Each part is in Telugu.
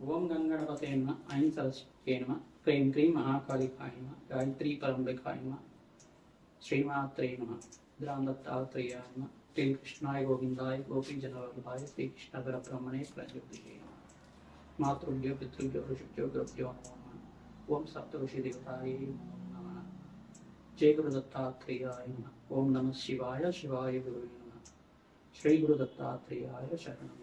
ஓம் கங்கணபதேன்மா ஐம் சரஸ்வதேன்மா க்ரீம் க்ரீம் மகாகாலிகாயமா காயத்ரி பரம்பிகாயமா ஸ்ரீமாத்ரே நம திராந்தத்தாத்ரேயாயமா ஸ்ரீ கிருஷ்ணாய கோவிந்தாய கோபி ஜனவல்லபாய ஸ்ரீ கிருஷ்ண பரபிரமணே பிரஜோதிஷே மாத்ருப்யோ பித்ருப்யோ ரிஷிப்யோ குருப்யோ நம ஓம் சப்த ரிஷி தேவதாயே நம ஜெய குரு தத்தாத்ரேயாய நம ஓம் நம சிவாய சிவாய குருவே நம ஸ்ரீ குரு தத்தாத்ரேயாய சரணம்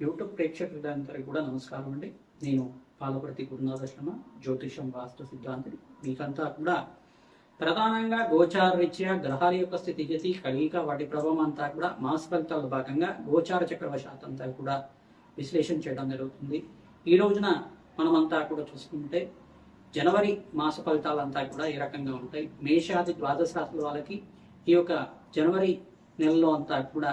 యూట్యూబ్ ప్రేక్షకులందరికీ కూడా నమస్కారం అండి. నేను పాలపర్తి గురునాథ శర్మ జ్యోతిషం వాస్తు సిద్ధాంతిని. మీకంతా కూడా ప్రధానంగా గోచార రీత్యా గ్రహాల యొక్క స్థితిగతి కలియిక వాటి ప్రభావం అంతా కూడా మాస ఫలితాల భాగంగా గోచార చక్రవశాత్ అంతా కూడా విశ్లేషణ చేయడం జరుగుతుంది. ఈ రోజున మనమంతా కూడా చూసుకుంటే జనవరి మాస ఫలితాలంతా కూడా ఈ రకంగా ఉంటాయి? మేషాది ద్వాదశ రాశుల వాళ్ళకి ఈ యొక్క జనవరి నెలలో అంతా కూడా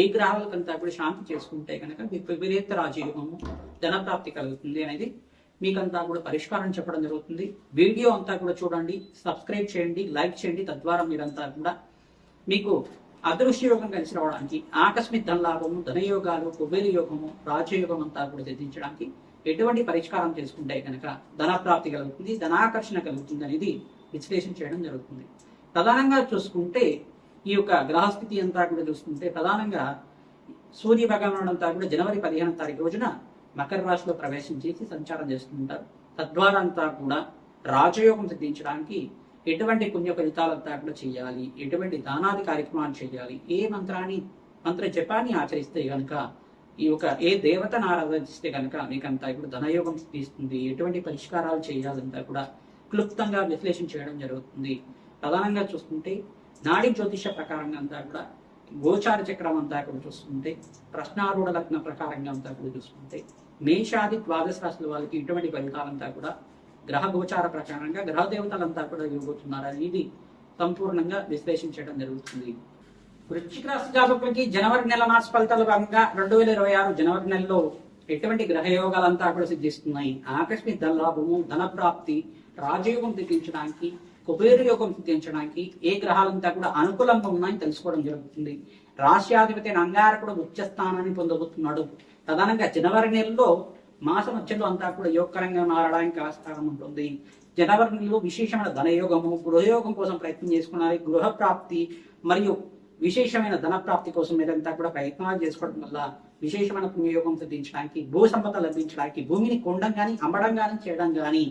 ఏ గ్రహాలకంతా కూడా శాంతి చేసుకుంటే కనుక మీకు విపరీత రాజయోగము ధనప్రాప్తి కలుగుతుంది అనేది మీకంతా కూడా పరిష్కారం చెప్పడం జరుగుతుంది. వీడియో అంతా కూడా చూడండి సబ్స్క్రైబ్ చేయండి లైక్ చేయండి తద్వారా మీరంతా కూడా మీకు అదృశ్య యోగం కలిసి రావడానికి ఆకస్మిక ధనలాభము ధనయోగాలు కుబేర యోగము రాజయోగం అంతా కూడా సిద్ధించడానికి ఎటువంటి పరిష్కారం చేసుకుంటే కనుక ధనప్రాప్తి కలుగుతుంది ధనాకర్షణ కలుగుతుంది అనేది విశ్లేషణ చేయడం జరుగుతుంది. ప్రధానంగా చూసుకుంటే ఈ యొక్క గ్రహస్థితి అంతా కూడా చూసుకుంటే ప్రధానంగా సూర్య భగవానుడు అంతా కూడా జనవరి పదిహేను తారీఖు రోజున మకర రాశిలో ప్రవేశం చేసి సంచారం చేస్తుంటారు. తద్వారా అంతా కూడా రాజయోగం సిద్ధించడానికి ఎటువంటి పుణ్య ఫలితాలంతా కూడా చేయాలి ఎటువంటి దానాది కార్యక్రమాలు చేయాలి ఏ మంత్రాన్ని మంత్ర జపాన్ని ఆచరిస్తే కనుక ఈ యొక్క ఏ దేవతను ఆరాధిస్తే కనుక మీకంతా ఇప్పుడు ధనయోగం తీస్తుంది ఎటువంటి పరిష్కారాలు చేయాలంతా కూడా క్లుప్తంగా విశ్లేషణ చేయడం జరుగుతుంది. ప్రధానంగా చూసుకుంటే నాడి జ్యోతిష ప్రకారంగా అంతా కూడా గోచార చక్రం అంతా కూడా చూసుకుంటే ప్రశ్నారూఢ లగ్న ప్రకారంగా అంతా కూడా చూసుకుంటే మేషాది ద్వాదశ రాశుల వాళ్ళకి ఇటువంటి ఫలితాలంతా కూడా గ్రహ గోచార ప్రకారంగా గ్రహ దేవతలంతా కూడా ఇవ్వబోతున్నారు. అనేది సంపూర్ణంగా విశ్లేషించడం జరుగుతుంది. వృశ్చిక రాశి జాతకులకి జనవరి నెల మాస ఫలితాల భాగంగా రెండు వేల ఇరవై ఆరు జనవరి నెలలో ఎటువంటి గ్రహయోగాలంతా కూడా సిద్ధిస్తున్నాయి. ఆకస్మిక ధనలాభము ధనప్రాప్తి రాజయోగం సిద్ధించడానికి కుబేర యోగం సిద్ధించడానికి ఏ గ్రహాలంతా కూడా అనుకూలంగా ఉన్నాయని తెలుసుకోవడం జరుగుతుంది. రాష్ట్రాధిపతి అంగారకుడు ఉచ్చ స్థానాన్ని పొందబోతున్నాడు. ప్రధానంగా జనవరి నెలలో మాసం మధ్యలో అంతా కూడా యోగకరంగా మారడానికి ఆస్కారం ఉంటుంది. జనవరి నెలలో విశేషమైన ధనయోగము గృహయోగం కోసం ప్రయత్నం చేసుకున్నారు గృహ ప్రాప్తి మరియు విశేషమైన ధన ప్రాప్తి కోసం మీరంతా కూడా ప్రయత్నాలు చేసుకోవడం వల్ల విశేషమైన పుణ్యయోగం సిద్ధించడానికి భూ సంపద లభించడానికి భూమిని కొండం కానీ అమ్మడం కానీ చేయడం కానీ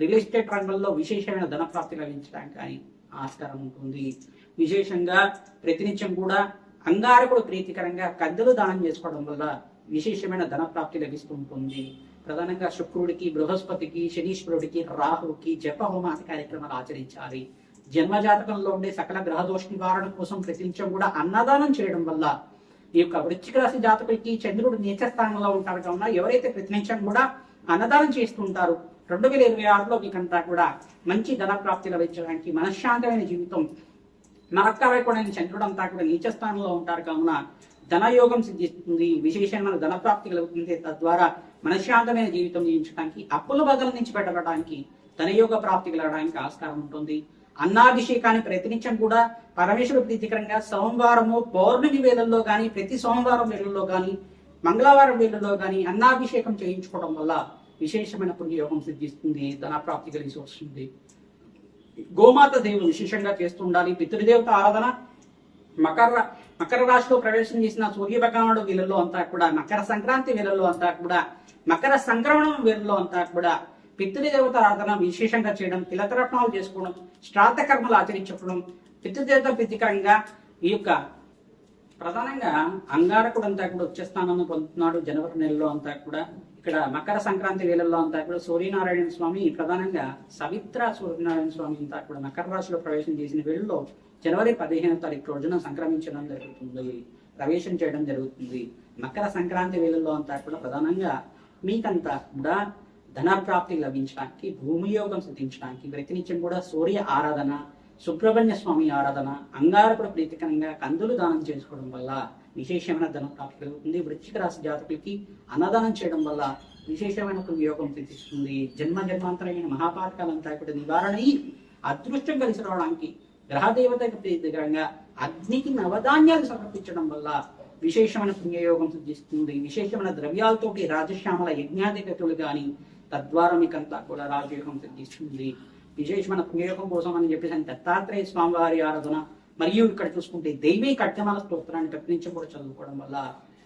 రియల్ ఎస్టేట్ రంగంలో విశేషమైన ధన ప్రాప్తి లభించడానికి కానీ ఆస్కారం ఉంటుంది. విశేషంగా ప్రతినిత్యం కూడా అంగారకుడు ప్రీతికరంగా కద్దెలు దానం చేసుకోవడం వల్ల విశేషమైన ధన ప్రాప్తి లభిస్తూ ఉంటుంది ప్రధానంగా శుక్రుడికి బృహస్పతికి శనీశ్వరుడికి రాహుకి జప హోమాది కార్యక్రమాలు ఆచరించాలి. జన్మజాతకంలో ఉండే సకల గ్రహదోష నివారణ కోసం ప్రతినిత్యం కూడా అన్నదానం చేయడం వల్ల ఈ యొక్క వృచ్చిక రాశి జాతకుడికి చంద్రుడు నీచ స్థానంలో ఉంటారు కావున ఎవరైతే ప్రతినిత్యం కూడా అన్నదానం చేస్తుంటారు రెండు వేల ఇరవై ఆరులో మీకంతా కూడా మంచి ధన ప్రాప్తి లభించడానికి మనశ్శాంతమైన జీవితం నరకవైకుడైన చంద్రుడు అంతా కూడా నీచ స్థానంలో ఉంటారు. కావున ధనయోగం సిద్ధిస్తుంది విశేషమైన ధన ప్రాప్తి కలుగుతుంది తద్వారా మనశ్శాంతమైన జీవితం జీవించడానికి అప్పుల బదల నుంచి పెట్టబడడానికి ధనయోగ ప్రాప్తి కలగడానికి ఆస్కారం ఉంటుంది. అన్నాభిషేకాన్ని ప్రతినిత్యం కూడా పరమేశ్వరు ప్రీతికరంగా సోమవారము పౌర్ణమి వేళల్లో కానీ ప్రతి సోమవారం వేళల్లో కానీ మంగళవారం వేళల్లో కానీ అన్నాభిషేకం చేయించుకోవడం వల్ల విశేషమైన పుణ్యయోగం సిద్ధిస్తుంది ధనప్రాప్తి కలిసి వస్తుంది. గోమాత దేవుడు విశేషంగా చేస్తూ ఉండాలి. పితృదేవత ఆరాధన మకర మకర రాశిలో ప్రవేశం చేసిన సూర్య భగవానుడు అంతా కూడా మకర సంక్రాంతి వీళ్ళలో అంతా కూడా మకర సంక్రమణం వీళ్ళలో అంతా కూడా పితృదేవత ఆరాధన విశేషంగా చేయడం తిలతరత్నాలు చేసుకోవడం శ్రాద్ధ కర్మలు ఆచరించడం పితృదేవత ప్రీతికరంగా ఈ యొక్క ప్రధానంగా అంగారకుడు అంతా కూడా వచ్చే స్థానాన్ని పొందుతున్నాడు జనవరి నెలలో అంతా కూడా. ఇక్కడ మకర సంక్రాంతి వేళల్లో అంతా కూడా సూర్యనారాయణ స్వామి ప్రధానంగా సవిత్ర సూర్యనారాయణ స్వామి అంతా కూడా మకర రాశిలో ప్రవేశం చేసిన వేళల్లో జనవరి పదిహేను తారీఖు రోజున సంక్రమించడం జరుగుతుంది ప్రవేశం చేయడం జరుగుతుంది. మకర సంక్రాంతి వేళల్లో అంతా కూడా ప్రధానంగా మీకంతా కూడా ధనప్రాప్తి లభించడానికి భూమి యోగం సిద్ధించడానికి ప్రతినిత్యం కూడా సూర్య ఆరాధన సుబ్రహ్మణ్య స్వామి ఆరాధన అంగారకుడు ప్రీతికరంగా కందులు దానం చేసుకోవడం వల్ల విశేషమైన ధనం ప్రాప్తి కలుగుతుంది వృశ్చిక రాశి జాతకులకి అన్నదానం చేయడం వల్ల విశేషమైన యోగం సిద్ధిస్తుంది. జన్మ జన్మాంతరమైన మహాపాతకాలంతా కూడా నివారణ అయ్యి అదృష్టం కలిసి రావడానికి గ్రహదేవతకు ప్రీతికరంగా అగ్నికి నవధాన్యాలు సమర్పించడం వల్ల విశేషమైన పుణ్యయోగం సిద్ధిస్తుంది. విశేషమైన ద్రవ్యాలతోటి రాజశ్యామల యజ్ఞాధిగతులు కానీ తద్వారా మీకంతా కూడా రాజయోగం సిద్ధిస్తుంది. విశేషమైన పుణ్యయోగం కోసం అని చెప్పేసి దత్తాత్రేయ స్వామివారి ఆరాధన మరియు ఇక్కడ చూసుకుంటే దైవీ కట్యమాల స్తోత్రాన్ని ప్రతి కూడా చదువుకోవడం వల్ల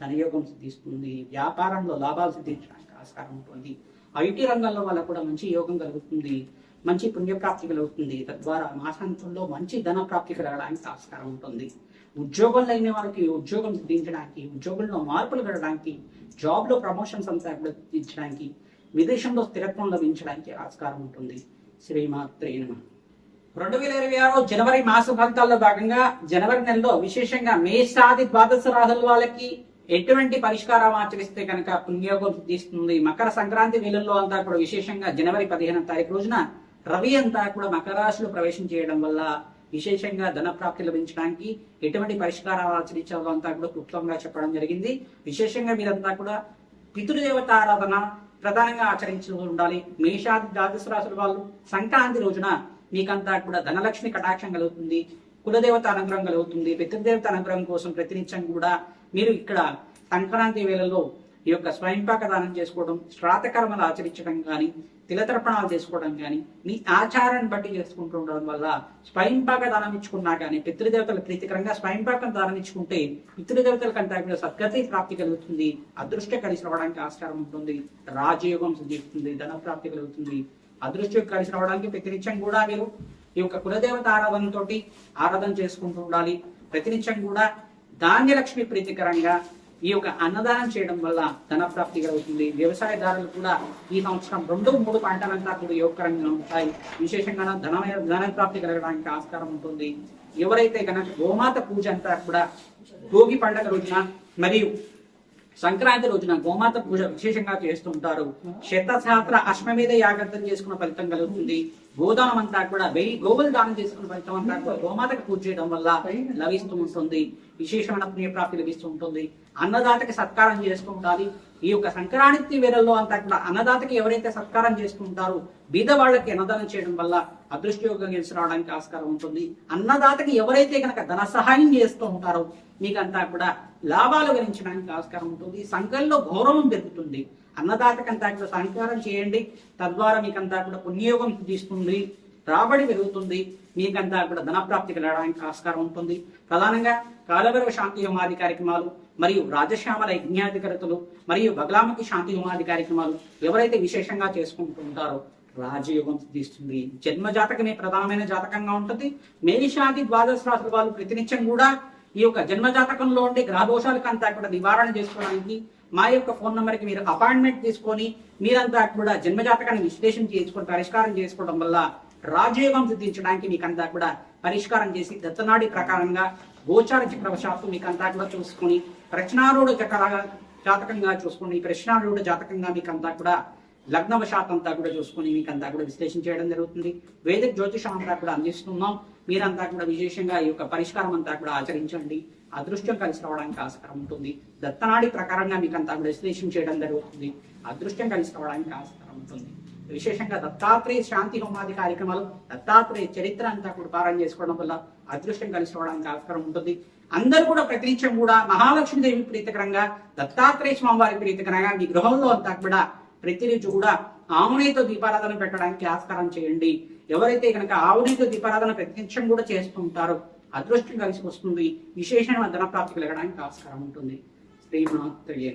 ధనయోగం సిద్ధిస్తుంది. వ్యాపారంలో లాభాలు సిద్ధించడానికి ఆస్కారం ఉంటుంది. ఐటీ రంగంలో వల్ల కూడా మంచి యోగం కలుగుతుంది. మంచి పుణ్యప్రాప్తి కలుగుతుంది. తద్వారా మాసాంతంలో మంచి ధన ప్రాప్తి కలగడానికి ఆస్కారం ఉంటుంది. ఉద్యోగంలో అయిన వారికి ఉద్యోగం సిద్ధించడానికి ఉద్యోగంలో మార్పులు కలగడానికి జాబ్లో ప్రమోషన్స్ అంతా సిద్ధించడానికి విదేశంలో స్థిరత్వం లభించడానికి ఆస్కారం ఉంటుంది. శ్రీమాత్రే నమ. రెండు వేల ఇరవై ఆరు జనవరి మాస ఫలితాల్లో భాగంగా జనవరి నెలలో విశేషంగా మేషాది ద్వాదశ రాహుల వాళ్ళకి ఎటువంటి పరిష్కారం ఆచరిస్తే కనుక పుణ్యోగం సిద్ధిస్తుంది. మకర సంక్రాంతి వేలల్లో అంతా కూడా విశేషంగా జనవరి పదిహేను తారీఖు రోజున రవి అంతా కూడా మకర రాశిలో ప్రవేశం చేయడం వల్ల విశేషంగా ధన ప్రాప్తి లభించడానికి ఎటువంటి పరిష్కారాలు ఆచరించాలో అంతా కూడా క్లుప్తంగా చెప్పడం జరిగింది. విశేషంగా మీరంతా కూడా పితృదేవత ఆరాధన ప్రధానంగా ఆచరించి ఉండాలి. మేషాది ద్వాదశ రాశుల వాళ్ళు సంక్రాంతి రోజున మీకంతా కూడా ధనలక్ష్మి కటాక్షం కలుగుతుంది కులదేవత అనుగ్రహం కలుగుతుంది పితృదేవత అనుగ్రహం కోసం ప్రతినిత్యం కూడా మీరు ఇక్కడ సంక్రాంతి వేళల్లో ఈ యొక్క స్వయంపాక దానం చేసుకోవడం శ్రాతకర్మలు ఆచరించడం కానీ తిలతర్పణాలు చేసుకోవడం కానీ మీ ఆచారాన్ని బట్టి చేసుకుంటూ ఉండడం వల్ల స్వయంపాక దానం ఇచ్చుకున్నా కానీ పితృదేవతల ప్రీతికరంగా స్వయంపాకం దానం ఇచ్చుకుంటే పితృదేవతల కంటే కూడా సద్గతి ప్రాప్తి కలుగుతుంది అదృష్ట కలిసి రావడానికి ఆస్కారం ఉంటుంది రాజయోగం సిద్ధిస్తుంది ధన ప్రాప్తి కలుగుతుంది. అదృష్టం కలిసి రావడానికి ప్రతినిత్యం కూడా మీరు ఈ యొక్క కులదేవత ఆరాధనతో ఆరాధన చేసుకుంటూ ఉండాలి. ప్రతినిత్యం కూడా ధాన్యలక్ష్మి ప్రీతికరంగా ఈ యొక్క అన్నదానం చేయడం వల్ల ధన ప్రాప్తి కలుగుతుంది వ్యవసాయదారులు కూడా ఈ సంవత్సరం రెండు మూడు పంటలంతా కూడా యోగకరంగా ఉంటాయి. విశేషంగా ధన ధన ప్రాప్తి కలగడానికి ఆస్కారం ఉంటుంది. ఎవరైతే కనుక గోమాత పూజ అంతా కూడా భోగి పండగ రోజున మరియు సంక్రాంతి రోజున గోమాత పూజ విశేషంగా చేస్తుంటారు శతశాస్త్ర అశ్వమేధ యాగర్థం చేసుకున్న ఫలితం కలుగుతుంది. గోదానం అంతా కూడా వెయ్యి గోవులు దానం చేసుకున్న ఫలితం అంతా కూడా గోమాతకు పూజ చేయడం వల్ల లభిస్తూ ఉంటుంది. విశేషమైన పుణ్యప్రాప్తి లభిస్తూ ఉంటుంది. అన్నదాతకి సత్కారం చేస్తూ ఉండాలి. ఈ యొక్క సంక్రాంతి వేళల్లో అంతా కూడా అన్నదాతకి ఎవరైతే సత్కారం చేసుకుంటారో బీద వాళ్ళకి అన్నదానం చేయడం వల్ల అదృష్టయోగం గెలిచి రావడానికి ఆస్కారం ఉంటుంది. అన్నదాతకి ఎవరైతే కనుక ధన సహాయం చేస్తూ ఉంటారో మీకంతా కూడా లాభాలు గణించడానికి ఆస్కారం ఉంటుంది. సంఘంలో గౌరవం పెరుగుతుంది. అన్నదాతకంతా కూడా సహకారం చేయండి. తద్వారా మీకంతా కూడా పుణ్యయోగం సిద్ధిస్తుంది రాబడి పెరుగుతుంది. మీకంతా కూడా ధనప్రాప్తి కలగడానికి ఆస్కారం ఉంటుంది. ప్రధానంగా కాలవరవ శాంతి హోమాది కార్యక్రమాలు మరియు రాజశ్యామల యజ్ఞాధికారతలు మరియు బగలాముఖి శాంతి హోమాది కార్యక్రమాలు ఎవరైతే విశేషంగా చేసుకుంటూ ఉంటారో రాజయోగం సిద్ధిస్తుంది జన్మ జాతకమే ప్రధానమైన జాతకంగా ఉంటుంది. మేషాది ద్వాదశ రాశుల వాళ్ళు ప్రతినిత్యం కూడా ఈ యొక్క జన్మజాతకంలో ఉండే గ్రహదోషాలు అంతా కూడా నివారణ చేసుకోవడానికి మా యొక్క ఫోన్ నంబర్కి మీరు అపాయింట్మెంట్ తీసుకొని మీరంతా కూడా జన్మజాతకాన్ని విశ్లేషణ చేసుకొని పరిష్కారం చేసుకోవడం వల్ల రాజయోగం సిద్ధించడానికి మీకంతా కూడా పరిష్కారం చేసి దత్తనాడి ప్రకారంగా గోచార చక్రవశాత్తు మీకంతా కూడా చూసుకొని ప్రశ్నారూఢ చక్ర జాతకంగా చూసుకొని ప్రశ్నారూఢ జాతకంగా మీకంతా కూడా లగ్నవశాత్ అంతా కూడా చూసుకొని మీకంతా కూడా విశ్లేషణ చేయడం జరుగుతుంది. వేదిక జ్యోతిషం అంతా కూడా అందిస్తున్నాం. మీరంతా కూడా విశేషంగా ఈ యొక్క పరిష్కారం అంతా కూడా ఆచరించండి. అదృష్టం కలిసి రావడానికి ఆస్కారం ఉంటుంది. దత్తనాడి ప్రకారంగా మీకు అంతా కూడా విశ్లేషణ చేయడం జరుగుతుంది. అదృష్టం కలిసి రావడానికి ఆస్కారం ఉంటుంది. విశేషంగా దత్తాత్రేయ శాంతి హోమాది కార్యక్రమాలు దత్తాత్రేయ చరిత్ర అంతా కూడా పారాయణ చేసుకోవడం వల్ల అదృష్టం కలిసి రావడానికి ఆస్కారం ఉంటుంది. అందరూ కూడా ప్రతినిత్యం కూడా మహాలక్ష్మీదేవి ప్రీతికరంగా దత్తాత్రేయ స్వామివారి ప్రీతికరంగా మీ గృహంలో అంతా కూడా ప్రతిరోజు కూడా ఆవునేతో దీపారాధన పెట్టడానికి ఆస్కారం చేయండి. ఎవరైతే కనుక ఆవునేతో దీపారాధన ప్రత్యక్షం కూడా చేస్తూ ఉంటారో అదృష్టం కలిసి వస్తుంది. విశేషమైన ధనప్రాప్తి కలగడానికి ఆస్కారం ఉంటుంది. శ్రీమాత్రేయ